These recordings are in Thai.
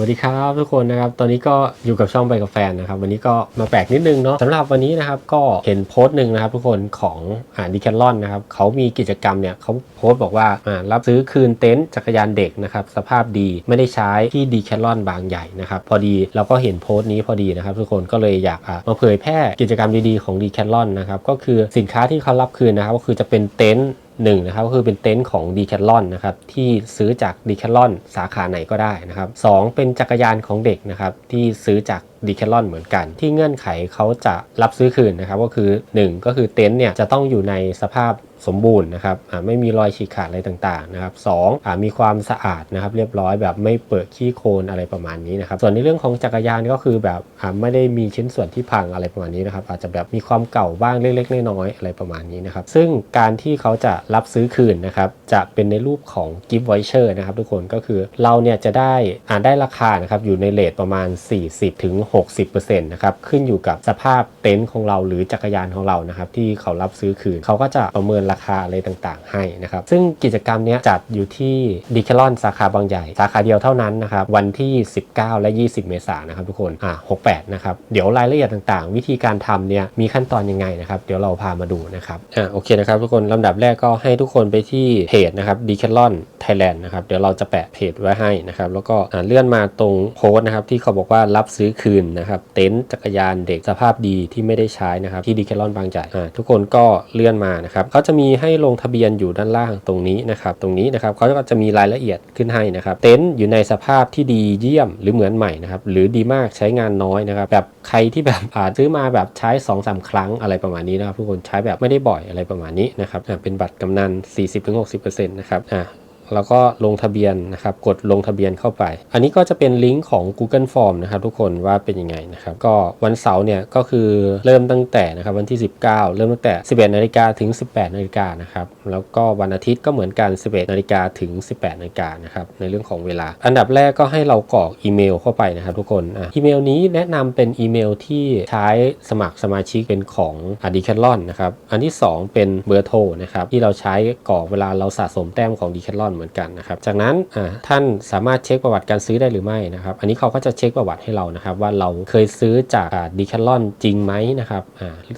วัสดีครับทุกคนนะครับ ตอนนี้ก็อยู่กับช่องไปกับแฟนนะครับ วันนี้ก็มาแปลกนิดนึงเนาะสำหรับวันนี้นะครับก็เห็นโพสต์หนึ่งนะครับ ทุกคนของอ่าดิแคลอนนะครับเขามีกิจกรรมเนี่ยเขาโพสต์บอกว่าอ่ารับซื้อคืนเต็นท์จักรยานเด็กนะครับสภาพดีไม่ได้ใช้ที่ดีแคลอนบางใหญ่นะครับพอดีเราก็เห็นโพสต์นี้พอดีนะครับ ทุกคนก็เลยอยากอะมาเผยแพร่กิจกรรมดีๆของดีแคลอนนะครับก็คือสินค้าที่เขารับคืนนะครับก็คือจะเป็นเต็นท์ หนึ่งนะครับก็คือเป็นเต็นท์ของ d ีแคลอนนะครับที่ซื้อจาก d ีแคลอนสาขาไหนก็ได้นะครับสองเป็นจักรยานของเด็กนะครับที่ซื้อจาก d ีแคลอนเหมือนกัน ที่เงื่อนไขเขาจะรับซื้อคืนนะครับก็คือ 1 ก็คือเต็นท์เนี่ยจะต้องอยู่ในสภาพสมบูรณ์นะครับไม่มีรอยฉีกขาดอะไรต่างๆนะครับสองอมีความสะอาดนะครับเรียบร้อยแบบไม่เปิดขี้โคลนอะไรประมาณนี้นะครับส่วนในเรื่องของจักรยานก็คือแบบไม่ได้มีชิ้นส่วนที่พังอะไรประมาณนี้นะครับอาจจะแบบมีความเก่าบ้างเล็กๆน้อยๆอะไรประมาณนี้นะครับซึ่งการที่เขาจะรับซื้อคืนนะครับจะเป็นในรูปของ gift voucher นะครับทุกคนก็คือเราเนี่ยจะได้อ่าได้ราคานะครับอยู่ในเลทประมาณ 40ถึง60%นะครับขึ้นอยู่กับสภาพเต็นท์ของเราหรือจักรยานของเรานะครับที่เขารับซื้อคืน เขาก็จะประเมินราคาอะไรต่างๆ ให้นะครับซึ่งกิจกรรมนี้จัดอยู่ที่ดิคลอนสาขาบางใหญ่ สาขาเดียวเท่านั้นนะครับวันที่ 19 และ 20 เมษายนนะครับทุกคนอ่า68 นะครับเดี๋ยวรายละเอียดต่างๆ วิธีการทำเนี่ยมีขั้นตอนยังไงนะครับเดี๋ยวเราพามาดูนะครับอ่าโอเคนะครับทุกคนลำดับแรกก็ให้ทุกคนไปที่เพจนะครับดิแคลอนไทยแลนด์นะครับเดี๋ยวเราจะแปะเพจไว้ให้นะครับแล้วก็เลื่อนมาตรงโพสต์นะครับที่เขาบอกว่ารับซื้อคืนนะครับเต็นท์จักรยานเด็กสภาพดีที่ไม่ได้ใช้นะครับที่ดิแคลอนบางใหญ่อ่าทุกคนก็เลื่อนมานะครับเขาจะมีให้ลงทะเบียนอยู่ด้านล่างตรงนี้นะครับตรงนี้นะครับเขาก็จะมีรายละเอียดขึ้นให้นะครับเต็นท์อยู่ในสภาพที่ดีเยี่ยมหรือเหมือนใหม่นะครับหรือดีมากใช้งานน้อยนะครับแบบใครที่แบบอาซื้อมาแบบใช้2อสาครั้งอะไรประมาณนี้นะครับทุกคนใช้แบบไม่ได้บ่อยอะไรประมาณนี้นะครับเป็นบัตรกำนัน 40-60%นะครับอ่า แล้วก็ลงทะเบียนนะครับ กดลงทะเบียนเข้าไป อันนี้ก็จะเป็นลิงก์ของ Google Form นะครับทุกคนว่าเป็นยังไงนะครับ ก็วันเสาร์เนี่ยก็คือเริ่มตั้งแต่นะครับวันที่ 19 เริ่มตั้งแต่ 11นาฬิกาถึง 18นาฬิกานะครับ แล้วก็วันอาทิตย์ก็เหมือนกัน 11นาฬิกาถึง 18นาฬิกานะครับในเรื่องของเวลา อันดับแรกก็ให้เรากรอกอีเมลเข้าไปนะครับทุกคนอะอีเมลนี้แนะนำเป็นอีเมลที่ใช้สมัครสมาชิกเป็นของอดีแคลอนนะครับ อันที่ 2 เป็นเบอร์โทรนะครับที่เราใช้กรอกเวลาเราสะสมแต้มของดีแคลอนเหมือนกันนะครับ จากนั้นท่านสามารถเช็คประวัติการซื้อได้หรือไม่นะครับ อันนี้เขาก็จะเช็คประวัติให้เรานะครับ ว่าเราเคยซื้อจากดีแคลอนจริงไหมนะครับ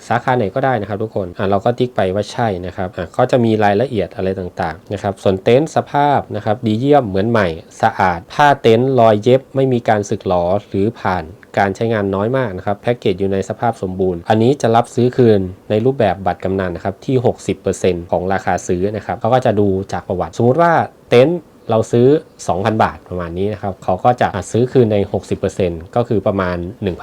สาขาไหนก็ได้นะครับทุกคนเราก็ติ๊กไปว่าใช่นะครับอ่าจะมีรายละเอียดอะไรต่างๆนะครับ ส่วนเต็นท์สภาพนะครับดีเยี่ยมเหมือนใหม่ สะอาดผ้าเต็นท์รอยเย็บไม่มีการสึกหรอหรือผ่าน การใช้งานน้อยมากนะครับแพ็กเกจอยู่ในสภาพสมบูรณ์ อันนี้จะรับซื้อคืนในรูปแบบบัตรกำนันนะครับที่ 60%ของราคาซื้อนะครับเขาก็จะดูจากประวัติ สมมติว่าเต็นท์ เราซื้อ 2,000 บาทประมาณนี้นะครับเขาก็จะซื้อคืนใน 60%ก็คือประมาณ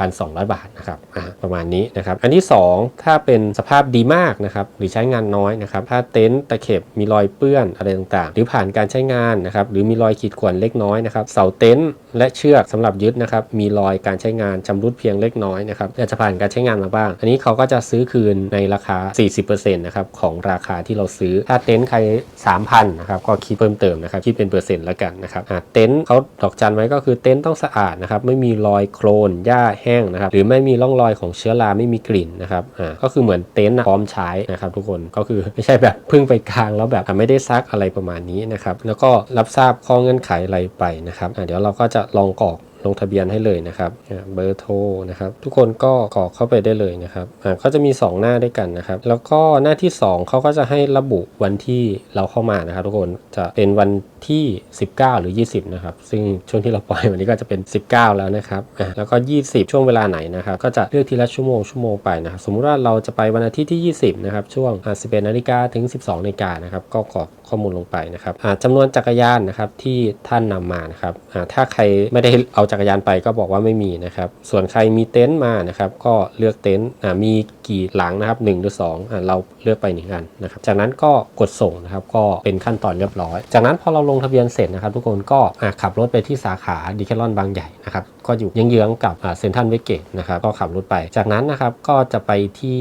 1,200 บาทนะครับอ่าประมาณนี้นะครับอันที่ 2 ถ้าเป็นสภาพดีมากนะครับหรือใช้งานน้อยนะครับถ้าเต็นท์ตะเข็บมีรอยเปื้อนอะไรต่างๆ หรือผ่านการใช้งานนะครับหรือมีรอยขีดข่วนเล็กน้อยนะครับเสาเต็นท์และเชือกสำหรับยึดนะครับมีรอยการใช้งานชำรุดเพียงเล็กน้อยนะครับอาจจะผ่านการใช้งานมาบ้าง อันนี้เขาก็จะซื้อคืนในราคา 40%นะครับของราคาที่เราซื้อถ้าเต็นท์ใคร 3,000นะครับก็คิดเพิ่มเติมนะครับคิดเป็นร์เซ็นต์แล้วกันนะครับเต็นท์เขาดอกจันไว้ก็คือเต็นท์ต้องสะอาดนะครับไม่มีรอยโคลนหญ้าแห้งนะครับหรือไม่มีร่องรอยของเชื้อราไม่มีกลิ่นนะครับอ่าก็คือเหมือนเต็นท์พร้อมใช้นะครับทุกคนก็คือไม่ใช่แบบเพิ่งไปกลางแล้วแบบไม่ได้ซักอะไรประมาณนี้นะครับแล้วก็รับทราบข้อเงื่อนไขอะไรไปนะครับอ่าเดี๋ยวเราก็จะลองกรอก ลงทะเบียนให้เลยนะครับเบอร์โทรนะครับทุกคนก็กรอกเข้าไปได้เลยนะครับอ่าจะมี 2 หน้าด้วยกันนะครับแล้วก็หน้าที่ 2เขาก็จะให้ระบุวันที่เราเข้ามานะครับ ทุกคนจะเป็นวันที่ 19 หรือ 20นะครับซึ่งช่วงที่เราปล่อยวันนี้ก็จะเป็น 19 แล้วนะครับอ่าแล้วก็ 20 ช่วงเวลาไหนนะครับก็จะเลือกทีละชั่วโมงชั่วโมงไปนะครับสมมุติว่าเราจะไปวันอาทิตย์ที่ 20นะครับช่วง11นาฬิกาถึง 12นาฬิกานะครับก็กรอกข้อมูลลงไปนะครับอ่าจำนวนจักรยานนะครับที่ท่านนำมานะครับถ้าใครไม่ได้เอาจักักรยานไปก็บอกว่าไม่มีนะครับ ส่วนใครมีเต็นท์มานะครับ ก็เลือกเต็นท์มีกี่หลังนะครับ1หรือ2อ่าเราเลือกไปหนึ่งอันนะครับ จากนั้นก็กดส่งนะครับ ก็เป็นขั้นตอนเรียบร้อย จากนั้นพอเราลงทะเบียนเสร็จนะครับ ทุกคนก็ขับรถไปที่สาขาดีแคลอนบางใหญ่นะครับ ก็อยู่เยื้องๆกับเซ็นทรัลเวสเกตนะครับก็ขับรถไป จากนั้นนะครับก็จะไปที่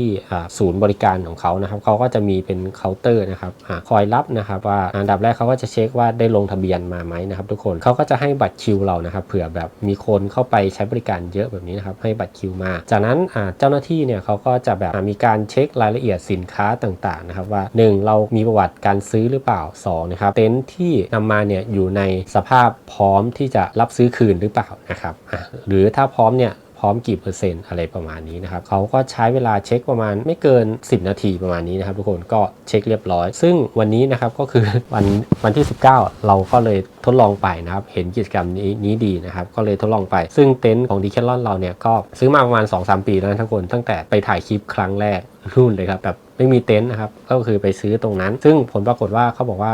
ศูนย์บริการของเขานะครับเขาก็จะมีเป็นเคาน์เตอร์นะครับอคอยรับนะครับว่าอันดับแรกเขาก็จะเช็คว่าได้ลงทะเบียนมาไหมนะครับทุกคนเขาก็จะให้บัตรคิวเรานะครับเผื่อแบบมีคนเข้าไปใช้บริการเยอะแบบนี้นะครับให้บัตรคิวมา จากนั้นเจ้าหน้าที่เนี่ยเขาก็จะแบบมีการเช็ครายละเอียดสินค้าต่างๆนะครับว่า 1 เรามีประวัติการซื้อหรือเปล่า2นะครับเต็นท์ที่นำมาเนี่ยอยู่ในสภาพพร้อมที่จะรับซื้อคืนหรือเปล่านะครับหรือถ้าพร้อมเนี่ยพร้อมกี่เปอร์เซ็นต์อะไรประมาณนี้นะครับเขาก็ใช้เวลาเช็คประมาณไม่เกิน 10 นาทีประมาณนี้นะครับทุกคนก็เช็คเรียบร้อย ซึ่งวันนี้นะครับก็คือวันวันที่ 19 เราก็เลยทดลองไปนะครับเห็นกิจกรรมนี้นี้ดีนะครับก็เลยทดลองไป ซึ่งเต็นท์ของดีแคลอนเราเนี่ยก็ซื้อมาประมาณ 2-3 ปีแล้วนะทุกคนตั้งแต่ไปถ่ายคลิปครั้งแรกรุ่นเลยครับแบบไม่มีเต็นท์นะครับก็คือไปซื้อตรงนั้น ซึ่งผลปรากฏว่าเขาบอกว่า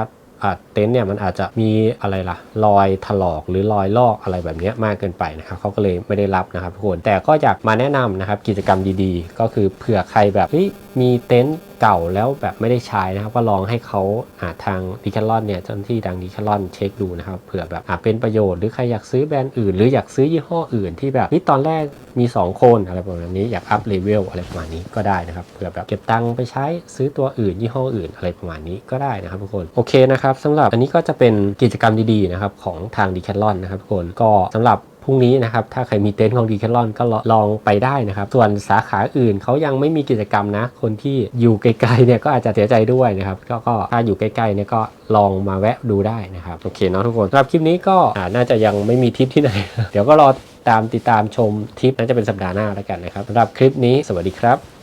เต็นท์เนี่ยมันอาจจะมีอะไรล่ะรอยถลอกหรือรอยลอกอะไรแบบนี้มากเกินไปนะครับเขาก็เลยไม่ได้รับนะครับทุกคนแต่ก็อยากมาแนะนำนะครับกิจกรรมดีๆ ก็คือเผื่อใครแบบเฮ้ยมีเต็นท์เก่าแล้วแบบไม่ได้ใช้นะครับ ก็ลองให้เขาาทางดิแคลอนเนี่ยเจ้าหน้าที่ดังดิแคลอนเช็คดูนะครับเผื่อแบบอ่าเป็นประโยชน์หรือใครอยากซื้อแบรนด์อื่น หรืออยากซื้อยี่ห้ออื่นที่แบบนี่ตอนแรกมี 2 คนอะไรประมาณนี้อยากอัพเลเวลอะไรประมาณนี้ก็ได้นะครับเผื่อแบบเก็บตังค์ไปใช้ซื้อตัวอื่นยี่ห้ออื่นอะไรประมาณนี้ก็ได้นะครับทุกคนโอเคนะครับสำหรับอันนี้ก็จะเป็นกิจกรรมดีๆนะครับของทางดิแคลอนนะครับทุกคนก็สำหรับ พรุ่งนี้นะครับ ถ้าใครมีเต็นท์ของดีแคลอนก็ลองไปได้นะครับ ส่วนสาขาอื่นเขายังไม่มีกิจกรรมนะ คนที่อยู่ไกลๆเนี่ยก็อาจจะเสียใจด้วยนะครับก็ก็ถ้าอยู่ใกล้ๆเนี่ยก็ลองมาแวะดูได้นะครับ โอเคเนาะทุกคนสำหรับคลิปนี้ก็น่าจะยังไม่มีทริปที่ไหน เดี๋ยวก็รอตามติดตามชมทริปน่าจะเป็นสัปดาห์หน้าแล้วกันนะครับสำหรับคลิปนี้สวัสดีครับ